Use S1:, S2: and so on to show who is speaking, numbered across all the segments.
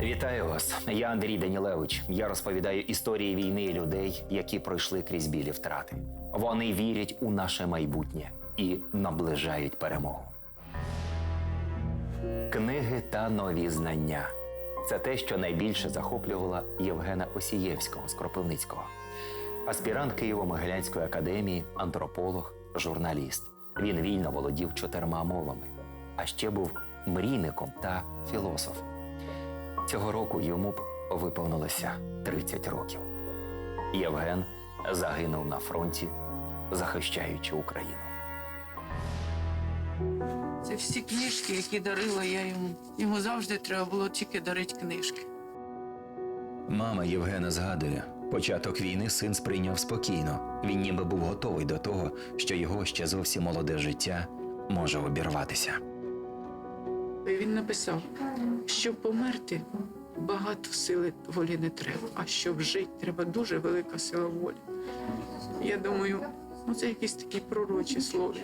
S1: Вітаю вас. Я Андрій Данілевич. Я розповідаю історії війни людей, які пройшли крізь білі втрати. Вони вірять у наше майбутнє і наближають перемогу. Книги та нові знання це те, що найбільше захоплювало Євгена Осієвського з Кропивницького. Аспірант Києво-Могилянської академії, антрополог, журналіст. Він вільно володів чотирма мовами, а ще був мрійником та філософом. Цього року йому б виповнилося 30 років. Євген загинув на фронті, захищаючи Україну.
S2: Це всі книжки, які дарила я йому. Йому завжди треба було тільки дарити книжки.
S1: Мама Євгена згадує, початок війни син сприйняв спокійно. Він ніби був готовий до того, що його ще зовсім молоде життя може обірватися.
S2: І він написав, щоб померти, багато сили волі не треба, а щоб жити, треба дуже велика сила волі. Я думаю, ну це якісь такі пророчі слова.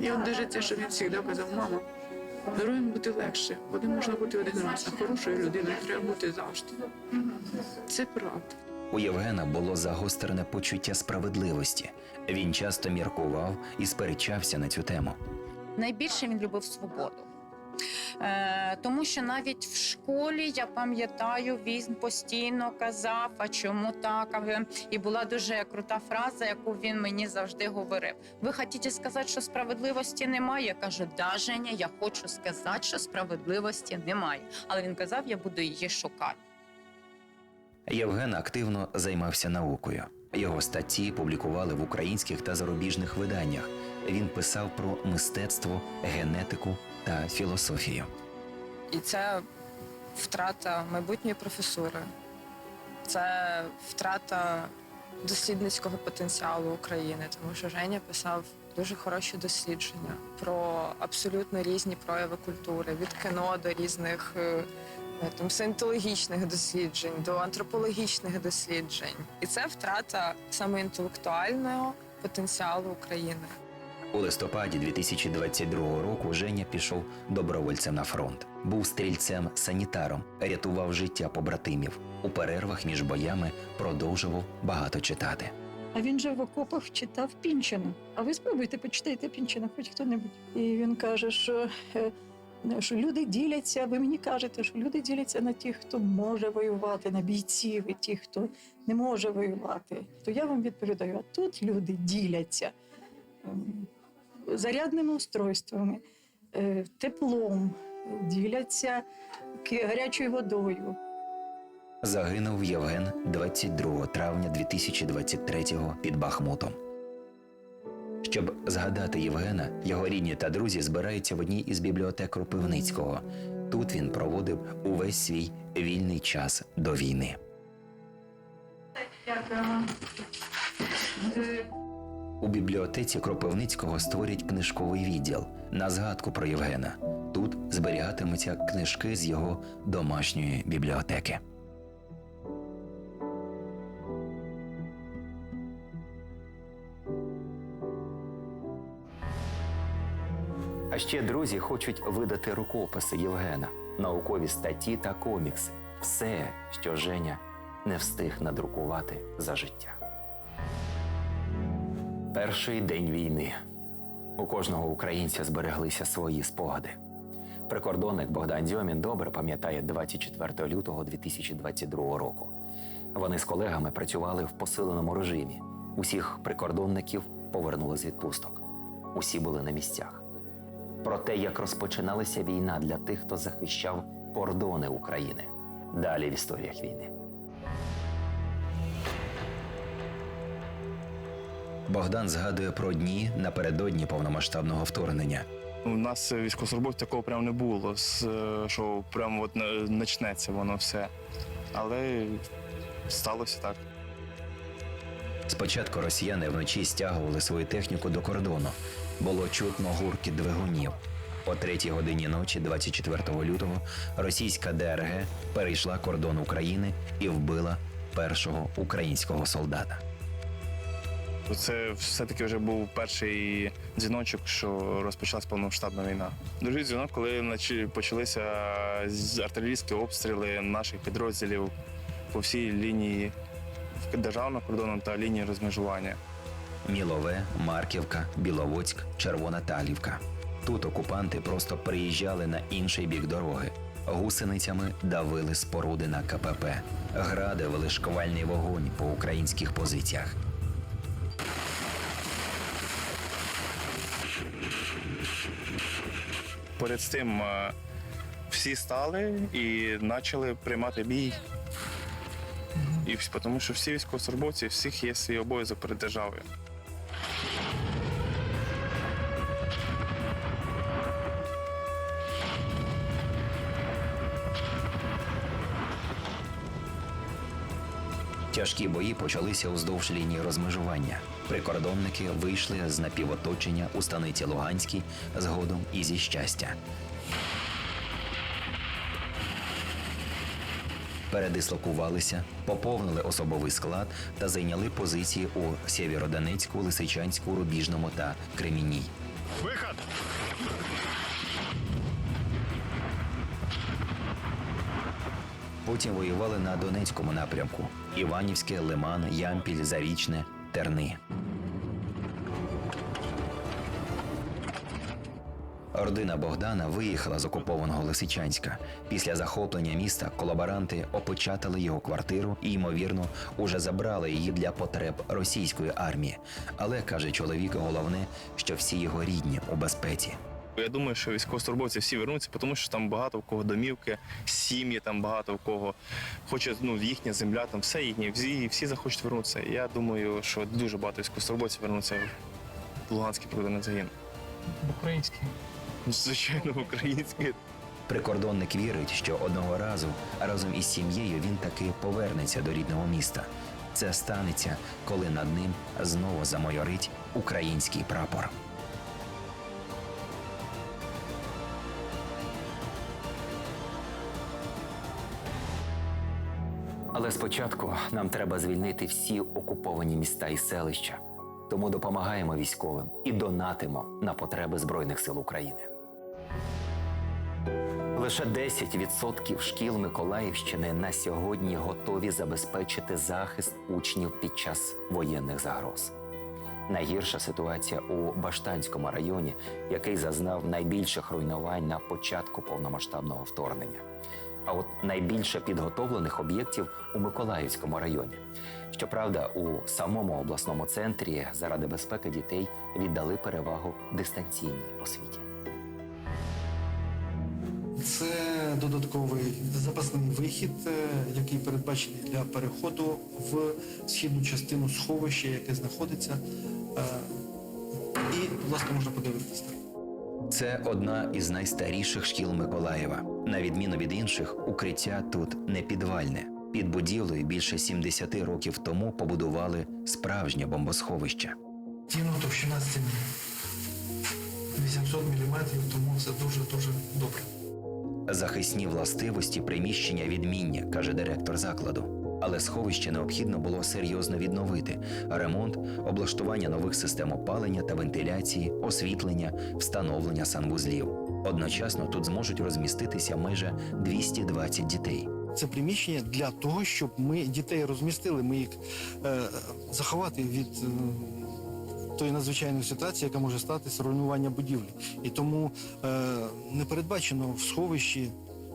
S2: І от даже це, що він завжди казав, мама, героям бути легше, бо не можна бути один раз, а хорошою людиною треба бути завжди. Це правда.
S1: У Євгена було загострене почуття справедливості. Він часто міркував і сперечався на цю тему.
S3: найбільше він любив свободу. Е, тому що навіть в школі я пам'ятаю, він постійно казав, а чому так? І була дуже крута фраза, яку він мені завжди говорив. Ви хочете сказати, що справедливості немає? Я кажу, да, Женя, я хочу сказати, що справедливості немає. Але він казав, я буду її шукати.
S1: Євген активно займався наукою. Його статті публікували в українських та зарубіжних виданнях. Він писав про мистецтво, генетику та філософію.
S4: І це втрата майбутньої професури, це втрата дослідницького потенціалу України, тому що Женя писав дуже хороші дослідження про абсолютно різні прояви культури, від кіно до різних е, там синтологічних досліджень, до антропологічних досліджень. І це втрата саме інтелектуального потенціалу України.
S1: У листопаді 2022 року Женя пішов добровольцем на фронт. Був стрільцем-санітаром, рятував життя побратимів. У перервах між боями продовжував багато читати.
S5: А він же в окопах читав Пінчина. А ви спробуйте почитайте Пінчина, хоч хто-небудь. І він каже, що, е, що люди діляться. Ви мені кажете, що люди діляться на тих, хто може воювати, на бійців і ті, хто не може воювати. То я вам відповідаю: а тут люди діляться ем, зарядними устройствами, е, теплом, діляться гарячою водою.
S1: Загинув Євген 22 травня 2023 під Бахмутом. Щоб згадати Євгена, його рідні та друзі збираються в одній із бібліотек Кропивницького. Тут він проводив увесь свій вільний час до війни. У бібліотеці Кропивницького створять книжковий відділ на згадку про Євгена. Тут зберігатимуться книжки з його домашньої бібліотеки. А ще друзі хочуть видати рукописи Євгена, наукові статті та комікси. Все, що Женя не встиг надрукувати за життя. Перший день війни. У кожного українця збереглися свої спогади. Прикордонник Богдан Дьомін добре пам'ятає 24 лютого 2022 року. Вони з колегами працювали в посиленому режимі. Усіх прикордонників повернули з відпусток. Усі були на місцях. Про те, як розпочиналася війна для тих, хто захищав кордони України. Далі в історіях війни. Богдан згадує про дні напередодні повномасштабного вторгнення.
S6: У нас військовослужбовців такого прям не було, е, що прямо от е, почнеться воно все. Але сталося так.
S1: Спочатку росіяни вночі стягували свою техніку до кордону. Було чутно гуркіт двигунів. О третій годині ночі, 24 лютого, російська ДРГ перейшла кордон України і вбила першого українського солдата.
S6: Це все-таки вже був перший дзвіночок, що розпочалась повномасштабна війна. Другий дзвінок, коли почалися артилерійські обстріли наших підрозділів по всій лінії державного кордону та лінії розмежування.
S1: Мілове, Марківка, Біловодськ, Червона Талівка. Тут окупанти просто приїжджали на інший бік дороги. Гусеницями давили споруди на КПП. Гради вели шквальний вогонь по українських позиціях.
S6: Перед цим е, всі стали і почали приймати бій. І тому що всі військовослужбовці, всіх є свій обов'язок перед державою.
S1: Тяжкі бої почалися уздовж лінії розмежування. Прикордонники вийшли з напівоточення у станиці Луганській, згодом і зі щастя. Передислокувалися, поповнили особовий склад та зайняли позиції у Сєвєродонецьку, Лисичанську, Рубіжному та Кремінній.
S6: Виход!
S1: Потім воювали на Донецькому напрямку: Іванівське, Лиман, Ямпіль, Зарічне, Терни. Родина Богдана виїхала з окупованого Лисичанська. Після захоплення міста колаборанти опечатали його квартиру і, ймовірно, уже забрали її для потреб російської армії. Але каже чоловік, головне, що всі його рідні у безпеці.
S6: Я думаю, що військовослужбовці всі вернуться, тому що там багато в кого домівки, сім'ї, там багато в кого хоче ну, їхня земля, там все їхнє. Всі, всі захочуть вернутися. Я думаю, що дуже багато військовослужбовців вернуться в Луганський прикордонний загін.
S7: Український.
S6: Звичайно, український.
S1: Прикордонник вірить, що одного разу разом із сім'єю він таки повернеться до рідного міста. Це станеться, коли над ним знову замайорить український прапор. Але спочатку нам треба звільнити всі окуповані міста і селища. Тому допомагаємо військовим і донатимо на потреби Збройних сил України. Лише 10% шкіл Миколаївщини на сьогодні готові забезпечити захист учнів під час воєнних загроз. Найгірша ситуація у Баштанському районі, який зазнав найбільших руйнувань на початку повномасштабного вторгнення. А от найбільше підготовлених об'єктів у Миколаївському районі. Щоправда, у самому обласному центрі заради безпеки дітей віддали перевагу дистанційній освіті.
S7: Це додатковий запасний вихід, е, який передбачений для переходу в східну частину сховища, яке знаходиться. Е, І, ласка, можна подивитися.
S1: Це одна із найстаріших шкіл Миколаєва. На відміну від інших, укриття тут не підвальне. Під будівлею більше 70 років тому побудували справжнє бомбосховище.
S7: Стіну товщина стіни 800 мм, тому це дуже-дуже добре.
S1: Захисні властивості приміщення відміння, каже директор закладу. Але сховище необхідно було серйозно відновити: ремонт, облаштування нових систем опалення та вентиляції, освітлення, встановлення санвузлів. Одночасно тут зможуть розміститися майже 220 дітей.
S7: Це приміщення для того, щоб ми дітей розмістили, ми їх е, заховати від е, тої надзвичайної ситуації, яка може статися руйнування будівлі. І тому е, не передбачено в сховищі.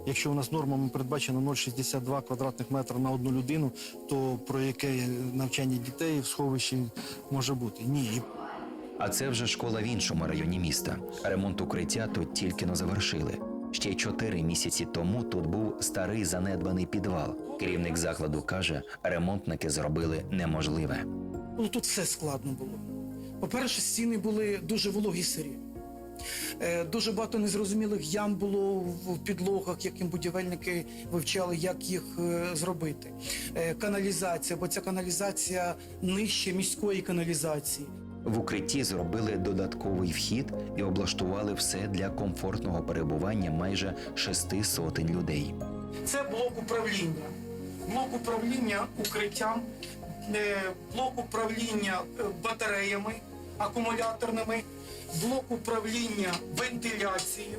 S7: Якщо у нас нормами передбачено 0,62 квадратних метра на одну людину, то про яке навчання дітей в сховищі може бути? Ні.
S1: А це вже школа в іншому районі міста. Ремонт укриття тут тільки но завершили. Ще чотири місяці тому тут був старий занедбаний підвал. Керівник закладу каже, ремонтники зробили неможливе.
S8: Ну тут все складно було. По-перше, стіни були дуже вологі сирі. Е, Дуже багато незрозумілих ям було в підлогах, яким будівельники вивчали, як їх е, зробити. Е, Каналізація, бо ця каналізація нижче міської каналізації.
S1: В укритті зробили додатковий вхід і облаштували все для комфортного перебування майже шести сотень людей.
S8: Це блок управління. Блок управління укриттям е, блок управління е, батареями акумуляторними, блок управління вентиляцією.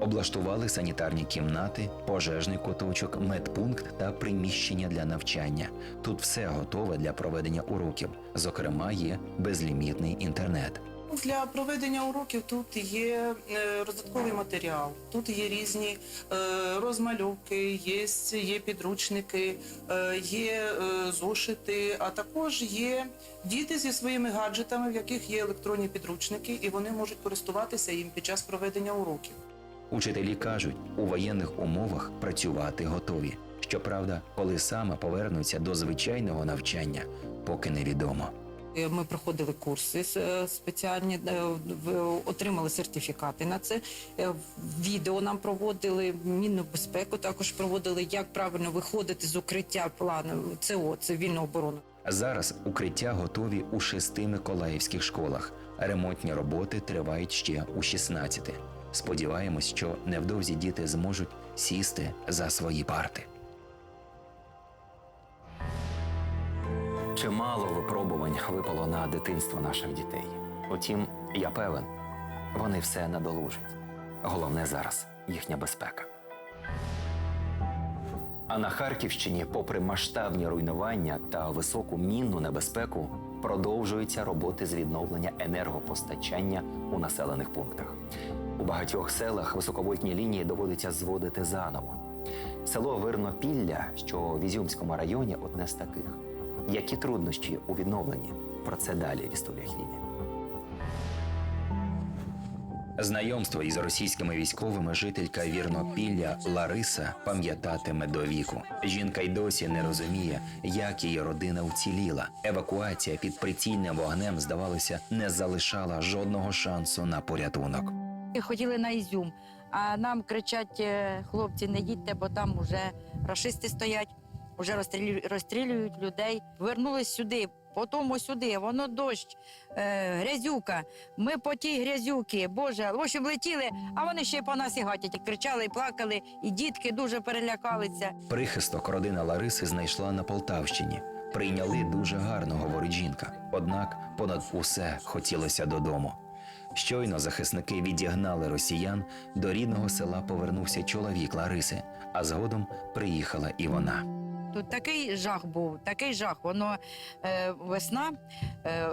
S1: Облаштували санітарні кімнати, пожежний куточок, медпункт та приміщення для навчання. Тут все готове для проведення уроків. Зокрема, є безлімітний інтернет.
S9: Для проведення уроків тут є е, роздатковий матеріал, тут є різні е, розмальовки, є, є підручники, е, є зошити, а також є діти зі своїми гаджетами, в яких є електронні підручники, і вони можуть користуватися їм під час проведення уроків.
S1: Учителі кажуть, у воєнних умовах працювати готові. Щоправда, коли саме повернуться до звичайного навчання, поки невідомо.
S10: Е, Ми проходили курси е, спеціальні, е, отримали сертифікати на це. Відео нам проводили, мінну безпеку також проводили, як правильно виходити з укриття плану ЦО, цивільну оборону.
S1: Зараз укриття готові у шести миколаївських школах. Ремонтні роботи тривають ще у 16. Сподіваємось, що невдовзі діти зможуть сісти за свої парти. Чимало випробувань випало на дитинство наших дітей. Утім, я певен, вони все надолужать. Головне зараз їхня безпека. А на Харківщині, попри масштабні руйнування та високу мінну небезпеку, продовжуються роботи з відновлення енергопостачання у населених пунктах. У багатьох селах високовольтні лінії доводиться зводити заново. Село Вирнопілля, що в Ізюмському районі, одне з таких. Які труднощі у відновленні? Про це далі в історіях війни. Знайомство із російськими військовими жителька Вірнопілля Лариса пам'ятатиме до віку. Жінка й досі не розуміє, як її родина вціліла. Евакуація під прицільним вогнем, здавалося, не залишала жодного шансу на порятунок.
S11: Хотіли на Ізюм, а нам кричать е, хлопці, не їдьте, бо там вже рашисти стоять, вже розстрілюють, людей. Вернулись сюди, потім сюди, воно дощ, е, грязюка. Ми по тій грязюки, Боже, в общем, летіли, а вони ще по нас і гатять, кричали, і плакали, і дітки дуже перелякалися.
S1: Прихисток родина Лариси знайшла на Полтавщині. Прийняли дуже гарно, говорить жінка. Однак понад усе хотілося додому. Щойно захисники відігнали росіян, до рідного села повернувся чоловік Лариси, а згодом приїхала і вона.
S11: Тут такий жах був, такий жах. Воно е, весна, е,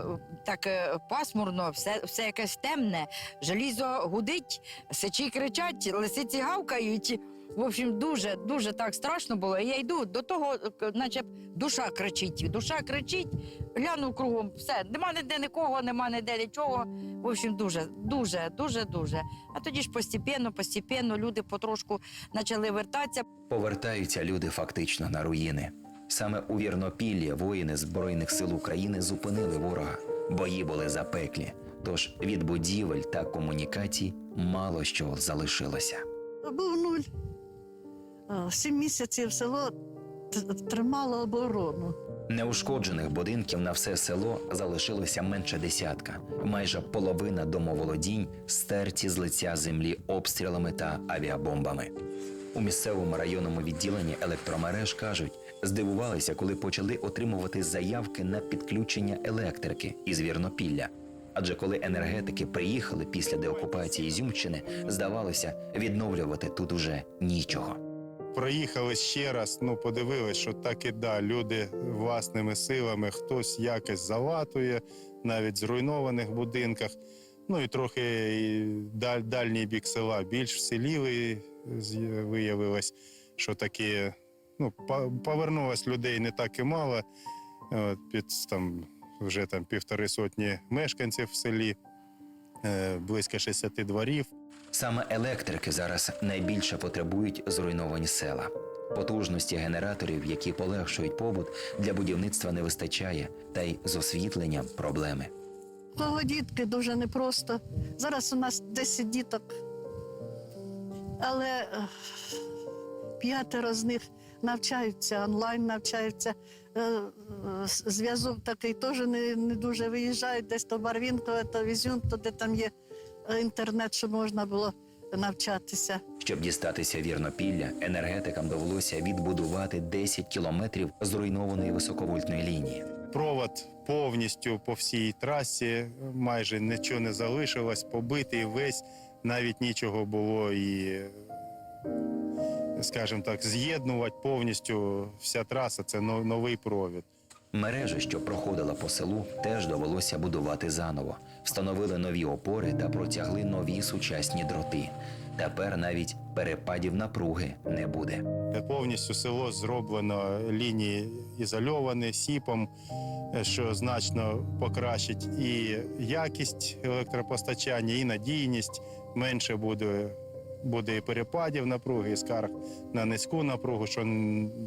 S11: так е, пасмурно, все, все якесь темне, желізо гудить, сичі кричать, лисиці гавкають. В общем, дуже дуже так страшно було. Я йду до того, наче душа кричить. Душа кричить, гляну кругом, все, нема ніде нікого, нема ніде нічого. В общем, дуже, дуже, дуже, дуже. А тоді ж постепенно, постепенно люди потрошку почали вертатися.
S1: Повертаються люди фактично на руїни. Саме у Вірнопіллі воїни Збройних сил України зупинили ворога. Бої були запеклі. Тож від будівель та комунікацій мало що залишилося.
S12: Був нуль. Сім місяців село тримало оборону.
S1: Неушкоджених будинків на все село залишилося менше десятка. Майже половина домоволодінь стерті з лиця землі обстрілами та авіабомбами. У місцевому районному відділенні електромереж кажуть, здивувалися, коли почали отримувати заявки на підключення електрики із Вірнопілля. Адже коли енергетики приїхали після деокупації Ізюмщини, здавалося, відновлювати тут уже нічого.
S13: Проїхали ще раз, ну подивились, що так і да, люди власними силами, хтось якось залатує, навіть в зруйнованих будинках. Ну і трохи і даль, дальній бік села більш вселіли, з- виявилось, що такі, ну, повернулось людей не так і мало. От, під там вже там півтори сотні мешканців в селі, е, близько 60 дворів.
S1: Саме електрики зараз найбільше потребують зруйновані села. Потужності генераторів, які полегшують побут, для будівництва не вистачає, та й з освітленням проблеми.
S12: Дітки дуже непросто. Зараз у нас 10 діток. Але е, п'ятеро з них навчаються, онлайн навчаються. Е, е, Зв'язок такий теж не, не дуже виїжджають, десь то Барвінко, то Візюн, то де там є інтернет, щоб можна було навчатися.
S1: Щоб дістатися вірнопілля, енергетикам довелося відбудувати 10 кілометрів зруйнованої високовольтної лінії.
S13: Провод повністю по всій трасі, майже нічого не залишилось, побитий весь, навіть нічого було і, скажімо так, з'єднувати повністю вся траса це новий провід.
S1: Мережу, що проходила по селу, теж довелося будувати заново. Встановили нові опори та протягли нові сучасні дроти. Тепер навіть перепадів напруги не буде.
S13: Повністю село зроблено лінії ізольовані сіпом, що значно покращить і якість електропостачання, і надійність. Менше буде, буде і перепадів напруги, і скарг на низьку напругу, що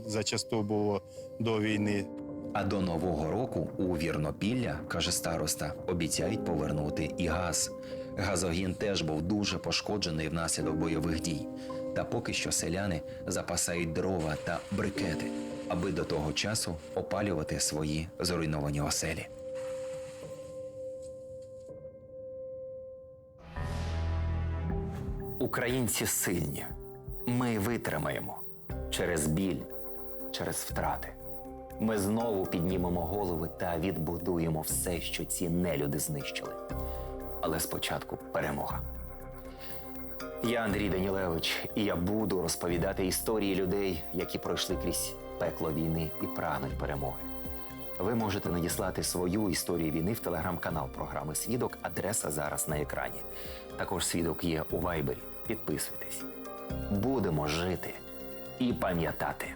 S13: зачасту було до війни.
S1: А до нового року у Вірнопілля, каже староста, обіцяють повернути і газ. Газогін теж був дуже пошкоджений внаслідок бойових дій. Та поки що селяни запасають дрова та брикети, аби до того часу опалювати свої зруйновані оселі. Українці сильні. Ми витримаємо через біль, через втрати. Ми знову піднімемо голови та відбудуємо все, що ці нелюди знищили. Але спочатку перемога. Я Андрій Данілевич, і я буду розповідати історії людей, які пройшли крізь пекло війни і прагнуть перемоги. Ви можете надіслати свою історію війни в телеграм-канал програми Свідок. Адреса зараз на екрані. Також свідок є у Вайбері. Підписуйтесь. Будемо жити і пам'ятати.